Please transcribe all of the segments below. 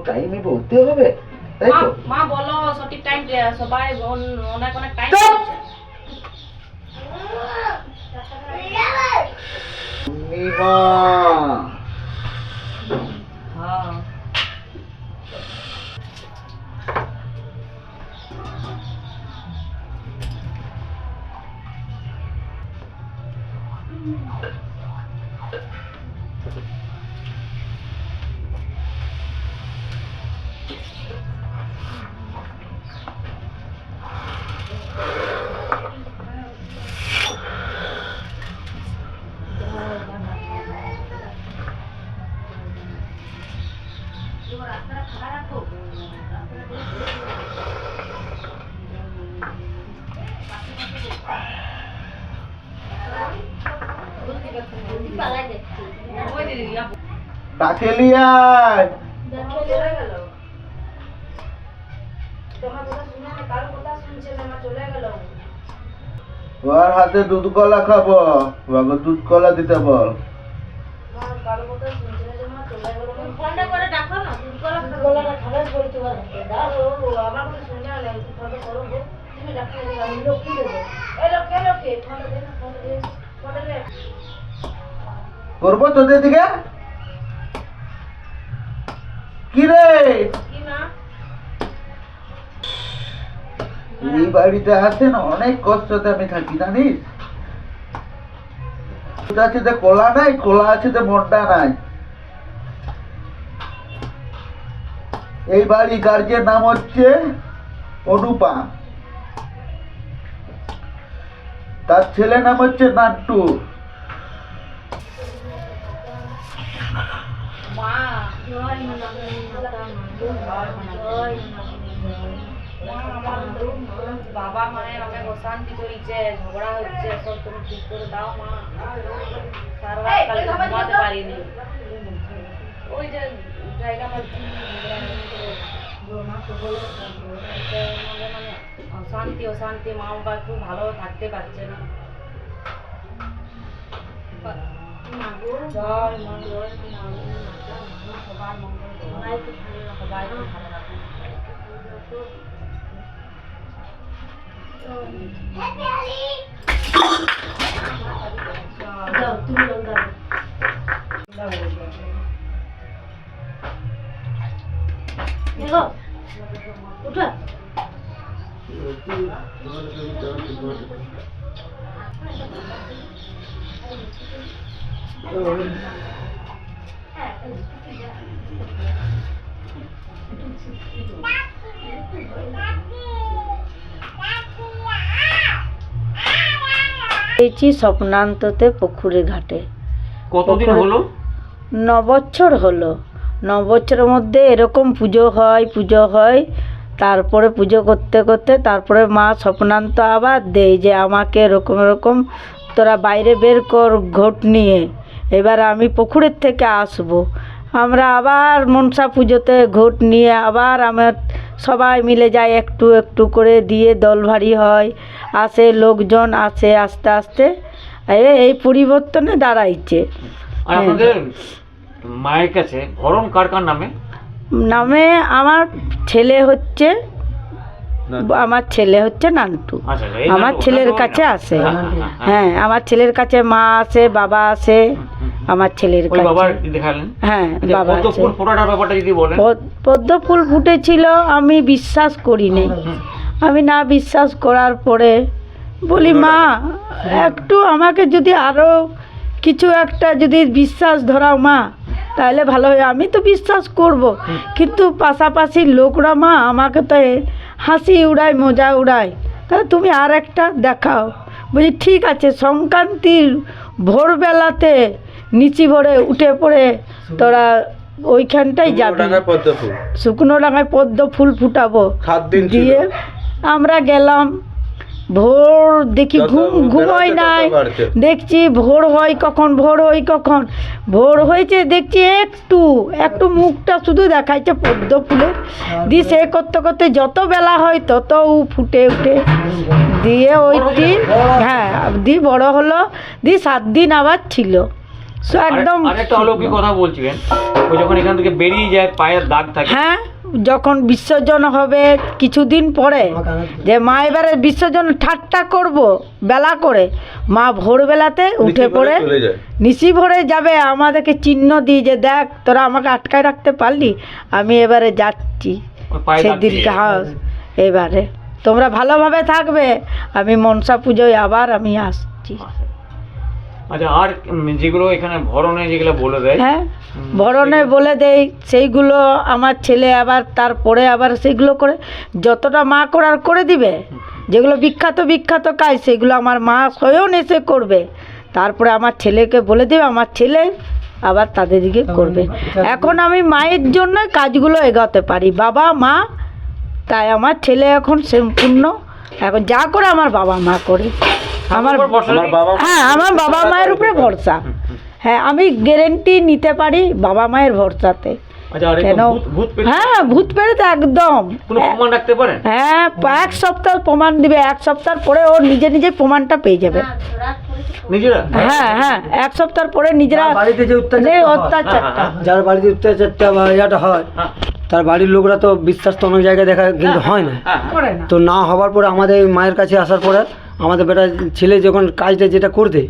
টাইমে বলতে হবে। তাই মা তো? মা বলো সঠিক টাইম সবাই অন- অনেক অনেক টাইম! পূর্ণিমা। হ্যাঁ। ওই টাকেলিয়ায় ওর হাতে দুধ কলা খাব বাবা দুধ কলা দিতে বল। ফোনটা করে ডাকো না দুধ কলা করব তোদের দিকে? কি রে এই বাড়িতে আছে না অনেক কষ্টতে আমি থাকি জানিস? আছে যে কলা নাই কলা আছে যে মনটা নাই। এই বাড়ি গার্জের নাম হচ্ছে অনুপা। তার ছেলে নাম হচ্ছে নাট্টু মা। বাবা মানে অনেক অশান্তি চলছে ঝগড়া হচ্ছে সব তুমি ঠিক করে দাও মা। সারা রাত ঘুমাতে পারিনি। ওই যে জায়গা মানে অশান্তি অশান্তি মা বাবা খুব ভালো থাকতে পারছে না। জয় মা জয় মা সবার মঙ্গল। 마이크 돌리라고 마이크 달라고 나 둘이 온다고 이거 어때? 어. পেয়েছি স্বপ্নান্ততে পুকুরে ঘাটে। কতদিন হলো? ন বছর হলো। ন বছরের মধ্যে এরকম পুজো হয় পুজো হয়। তারপরে পুজো করতে করতে তারপরে মা স্বপ্নান্ত আবার দেয় যে আমাকে এরকম এরকম তোরা বাইরে বের কর ঘট নিয়ে। এবার আমি পুকুরের থেকে আসব। আমরা আবার মনসা পুজোতে ঘোট নিয়ে আবার আমার সবাই মিলে যায় একটু একটু করে দিয়ে দল ভারী হয় আসে লোকজন আসে আস্তে আস্তে। এ- এই পরিবর্তনে দাঁড়াইছে। আর আপনাদের মায়ের কাছে ভরণ নামে? নামে আমার ছেলে হচ্ছে আমার ছেলে হচ্ছে নান্টু। আচ্ছা আমার ছেলের কাছে আসে হ্যাঁ, হ্যাঁ, হ্যাঁ। হ্যাঁ আমার ছেলের কাছে মা আসে বাবা আসে আমার ছেলের কাছে। হ্যাঁ আচ্ছা, বাবা পদ্ম ফুল ফুটেছিল আমি বিশ্বাস করি করিনি আমি না বিশ্বাস করার পরে বলি মা একটু আমাকে যদি আরও কিছু একটা যদি বিশ্বাস ধরাও মা তাহলে ভালো হয়। আমি তো বিশ্বাস করব। কিন্তু পাশাপাশি লোকরা মা আমাকে তো হাসি উড়ায় মজা উড়ায়। তাহলে তুমি আর একটা দেখাও। বলছি ঠিক আছে সংক্রান্তির ভোরবেলাতে নিচি ভরে উঠে পড়ে তোরা ওইখানটাই যাবে। শুকনো ডাঙায় পদ্ম ফুল ফুটাবো। দিয়ে আমরা গেলাম ভোর দেখি ঘুম ঘুমোই নাই। দেখছি ভোর হয় কখন ভোর হয় কখন। ভোর হয়েছে দেখছি একটু একটু মুখটা শুধু দেখাইছে পদ্ম ফুলের দিয়ে সে করতে করতে যত বেলা হয় তত ও ফুটে উঠে। দিয়ে ওইটি হ্যাঁ দিয়ে বড় হলো দিয়ে সাত দিন আবার ছিল। সো একদম অলৌকিক কথা বলছিলেন ও যখন এখান থেকে বেরিয়ে যায় পায়ের দাগ থাকে। হ্যাঁ। যখন বিসর্জন হবে কিছুদিন পরে যে মা এবারে বিসর্জন ঠাট্টা করব বেলা করে মা ভোরবেলাতে উঠে পড়ে নিশি ভরে যাবে আমাদেরকে চিহ্ন দিয়ে যে দেখ তোরা আমাকে আটকায় রাখতে পারলি আমি এবারে যাচ্ছি। সেদিনকে দিয়ে হ্যাঁ এবারে। তোমরা ভালোভাবে থাকবে আমি মনসা পুজোয় আবার আমি আসছি। আচ্ছা আর যেগুলো এখানে ভরণে যেগুলো বলে দেয় হ্যাঁ বরণে বলে দেই সেইগুলো আমার ছেলে আবার তারপরে আবার সেগুলো করে যতটা মা করার করে দিবে যেগুলো বিখ্যাত বিখ্যাত কাজ সেগুলো আমার মা স্বয়ং এসে করবে। তারপরে আমার ছেলেকে বলে দেবে আমার ছেলে আবার তাদের দিকে করবে। এখন আমি মায়ের জন্য কাজগুলো এগোতে পারি। বাবা মা তাই আমার ছেলে এখন সম্পূর্ণ এখন যা করে আমার বাবা মা করে। আমার হ্যাঁ আমার বাবা মায়ের উপরে ভরসা। হ্যাঁ আমি গ্যারেন্টি নিতে পারি বাবা মায়ের ভরসাতে। আচ্ছা কেন? হ্যাঁ ভূত পেরে তো একদম। কোনো প্রমাণ রাখতে পারেন? হ্যাঁ এক সপ্তাহ প্রমাণ দিবে এক সপ্তাহ পরে ও নিজে নিজে প্রমাণটা পেয়ে যাবে। হ্যাঁ হ্যাঁ এক সপ্তাহ পরে নিজেরা বাড়িতে যে অত্যাচার এই হয়, যার বাড়িতে অত্যাচারটা বা ইয়াটা হয় হ্যাঁ, তার বাড়ির লোকরা তো বিশ্বাস তো অনেক জায়গায় দেখা কিন্তু হয়। না। হ্যাঁ, না। তো না হওয়ার পরে আমাদের মায়ের কাছে আসার পরে আমাদের বেটা ছেলে যখন কাজটা যেটা করতে।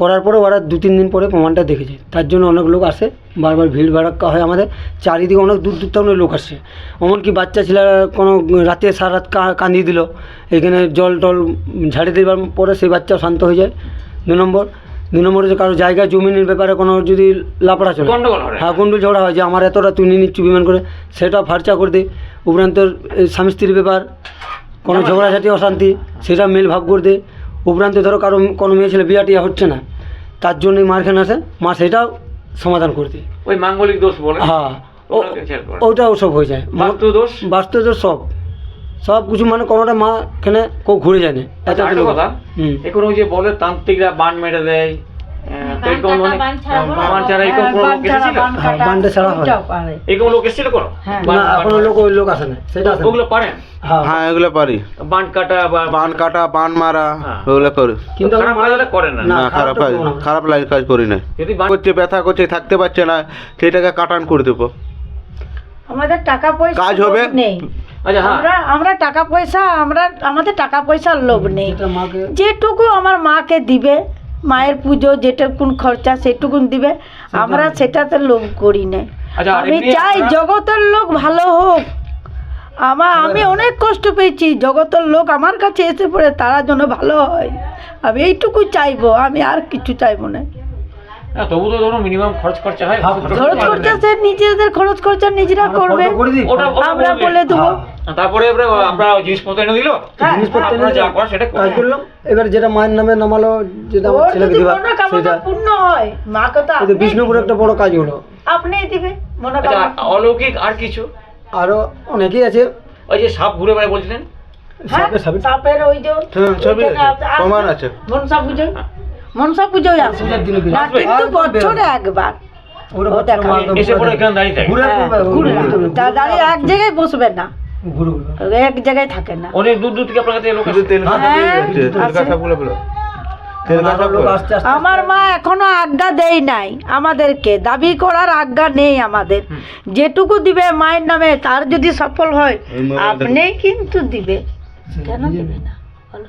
করার পরে ওরা দু তিন দিন পরে প্রমাণটা দেখেছে। তার জন্য অনেক লোক আসে বারবার ভিড় ভাড়াক্কা হয় আমাদের। চারিদিকে অনেক দূর দূর থেকে লোক আসে। এমনকি বাচ্চা ছেলেরা কোনো রাতে সারা রাত কাঁদিয়ে দিল। এখানে জল টল ঝাড়ে দেওয়ার পরে সেই বাচ্চা শান্ত হয়ে যায়। দু নম্বর দু নম্বরে যে কারও জায়গা জমিনের ব্যাপারে কোনো যদি লাপড়া চলে। হয়। গন্ডুল ঝগড়া হয় যে আমার এতটা তুই নিয়ে নিচ্ছু বিমান করে। সেটা ফার্চা করে দে। উপরান্তর স্বামী স্ত্রীর ব্যাপার। কোনো ঝগড়াঝাটি অশান্তি সেটা মেল ভাব করে দে। উপরান্ত ধরো কারও কোনো মেয়ে ছেলে বিয়া টিয়া হচ্ছে না তার জন্যই মারখানে আসে মা সেটাও সমাধান করে দেয় ওই মাঙ্গলিক দোষ বলে? হ্যাঁ ওটাও সব হয়ে যায়। বাস্তু দোষ? বাস্তু তো সব। সব কিছু মানে কোনোটা মা এখানে কেউ ঘুরে যায় না। এত আচ্ছা, কথা। হুম। এখন ওই যে বলে তান্ত্রিকরা বান মেরে দেয় এরকম মানে বান ছাড়া এরকম কোনো লোক এসেছিল হ্যাঁ, ছাড়া হয়। এরকম লোক এসেছিল কোনো হ্যাঁ। না বান- লোক ওই লোক আসে না সেটা আসে ওগুলো পারেন? হ্যাঁ। এগুলো পারি। বান কাটা বা বান কাটা বান মারা। ওগুলো করি। কিন্তু খারাপ লাগলে না। খারাপ কাজ খারাপ লাগে কাজ করি না। যদি করছে ব্যথা করছে থাকতে পারছে না সেটাকে কাটান করে দেবো। আমাদের টাকা পয়সা কাজ হবে? নেই। আচ্ছা আমরা আমরা টাকা পয়সা আমরা আমাদের টাকা পয়সার লোভ নেই। যেটুকু আমার মাকে দিবে মায়ের পুজো যেটুকুন খরচা সেটুকুন দিবে আমরা সেটাতে লোভ করি না। আচ্ছা, আমি চাই জগতের লোক ভালো হোক। আমার আমি অনেক কষ্ট পেয়েছি জগতের লোক আমার কাছে এসে পড়ে তারা যেন ভালো হয়। আমি এইটুকু চাইব আমি আর কিছু চাইব না। হ্যাঁ, তবু তো ধরুন মিনিমাম খরচ খরচা হয় হ্যাঁ, খরচ খরচা সে নিজেদের খরচ খরচা নিজেরা করবে। করে আমরা বলে দেবো। হ্যাঁ। তারপরে এবারে আমরা জিনিসপত্র এনে দিল? জিনিসপত্র এনে যা করার সেটা কাজ করলাম। এবার যেটা মায়ের নামে নামালো যেটা আমার ছেলেকে দিবা সেটা। পূর্ণ হয়। তো এই বিষ্ণুপুর একটা বড় কাজ হলো। আপনিই দিবে আচ্ছা মনোকামনা অলৌকিক আর কিছু? আরও অনেকেই আছে। ওই যে সাপ ঘুরে বেড়ায় বলছিলেন? সাপে সাপে সাপের। ওই যে ছবি। প্রমাণ আছে। মনসা মনসা দিনে না কিন্তু বছরে একবার। দাঁড়িয়ে হ্যাঁ, দাঁড়িয়ে এক জায়গায় বসবে না। ঘুরে ঘুরে। এক জায়গায় থাকে না। অনেক দূর দূর থেকে আপনার কাছে লোক আসে। হ্যাঁ, আমার মা এখনও আজ্ঞা দেয় নাই আমাদেরকে। দাবি করার আজ্ঞা নেই আমাদের। যেটুকু দিবে মায়ের নামে তার যদি সফল হয় আপনি কিন্তু দিবে। কেন দিবে না? বলো।